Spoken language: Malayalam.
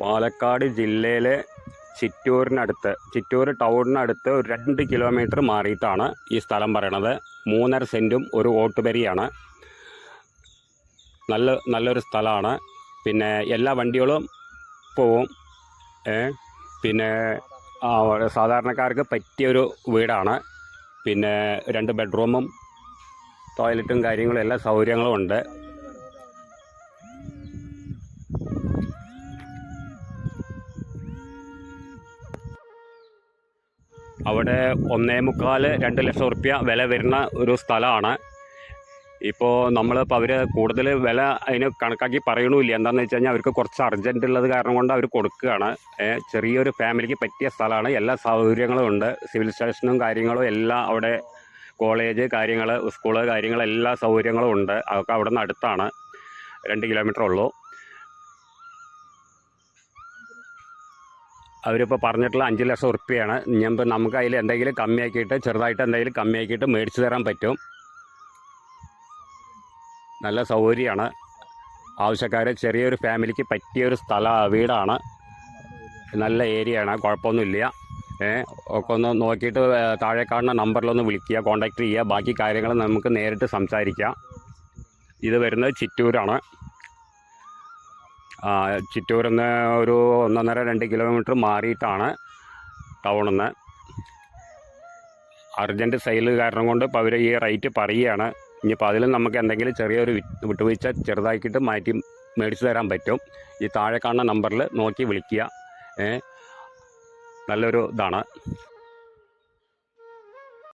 പാലക്കാട് ജില്ലയിലെ ചിറ്റൂരിനടുത്ത് ചിറ്റൂർ ടൗണിനടുത്ത് ഒരു രണ്ട് കിലോമീറ്റർ മാറിയിട്ടാണ് ഈ സ്ഥലം പറയണത്. മൂന്നര സെന്റും ഒരു ഓട്ടുപരിയാണ്. നല്ല നല്ലൊരു സ്ഥലമാണ്. പിന്നെ എല്ലാ വണ്ടികളും പോവും. പിന്നെ സാധാരണക്കാർക്ക് പറ്റിയൊരു വീടാണ്. പിന്നെ രണ്ട് ബെഡ്റൂമും ടോയ്ലറ്റും കാര്യങ്ങളും എല്ലാ സൗകര്യങ്ങളും ഉണ്ട്. അവിടെ ഒന്നേ മുക്കാൽ രണ്ട് ലക്ഷം റുപ്യ വില വരുന്ന ഒരു സ്ഥലമാണ്. ഇപ്പോൾ നമ്മളിപ്പോൾ അവർ കൂടുതൽ വില അതിന് കണക്കാക്കി പറയണമില്ല എന്താണെന്ന് വെച്ച് കഴിഞ്ഞാൽ അവർക്ക് കുറച്ച് അർജന്റ് ഉള്ളത് കാരണം കൊണ്ട് അവർ കൊടുക്കുകയാണ്. ചെറിയൊരു ഫാമിലിക്ക് പറ്റിയ സ്ഥലമാണ്. എല്ലാ സൗകര്യങ്ങളും ഉണ്ട്. സിവിൽ സ്റ്റേഷനും കാര്യങ്ങളും എല്ലാം അവിടെ കോളേജ് കാര്യങ്ങൾ സ്കൂൾ കാര്യങ്ങൾ എല്ലാ സൗകര്യങ്ങളും ഉണ്ട്. അതൊക്കെ അവിടെ നിന്ന് അടുത്താണ്. രണ്ട് കിലോമീറ്റർ ഉള്ളൂ. അവരിപ്പോൾ പറഞ്ഞിട്ടുള്ള അഞ്ച് ലക്ഷം ഉറുപ്പ്യയാണ് ഞാൻ നമുക്ക് അതിൽ എന്തെങ്കിലും കമ്മിയാക്കിയിട്ട് ചെറുതായിട്ട് എന്തെങ്കിലും കമ്മിയാക്കിയിട്ട് മേടിച്ചു തരാൻ പറ്റും. നല്ല സൗകര്യമാണ്. ആവശ്യക്കാർ ചെറിയൊരു ഫാമിലിക്ക് പറ്റിയൊരു സ്ഥല വീടാണ്. നല്ല ഏരിയയാണ് കുഴപ്പമൊന്നുമില്ല. ഒക്കെ ഒന്ന് നോക്കിയിട്ട് താഴെ കാണുന്ന നമ്പറിലൊന്ന് വിളിക്കുക കോൺടാക്റ്റ് ചെയ്യുക. ബാക്കി കാര്യങ്ങൾ നമുക്ക് നേരിട്ട് സംസാരിക്കാം. ഇത് വരുന്നത് ചിറ്റൂരാണ്. ചിറ്റൂരിൽ ഒരു ഒന്നൊന്നര രണ്ട് കിലോമീറ്റർ മാറിയിട്ടാണ് ടൗണിൽ നിന്ന് അർജന്റ് സെയിൽ കാരണം കൊണ്ട് ഇപ്പോൾ അവർ ഈ റേറ്റ് പറയുകയാണ്. ഇനിയിപ്പോൾ അതിലും നമുക്ക് എന്തെങ്കിലും ചെറിയൊരു വിട്ടുവീഴ്ച ചെറുതാക്കിയിട്ട് മാറ്റി മേടിച്ചു തരാൻ പറ്റും. ഈ താഴെ കാണുന്ന നമ്പറിൽ നോക്കി വിളിക്കുക. നല്ലൊരു ഇതാണ്.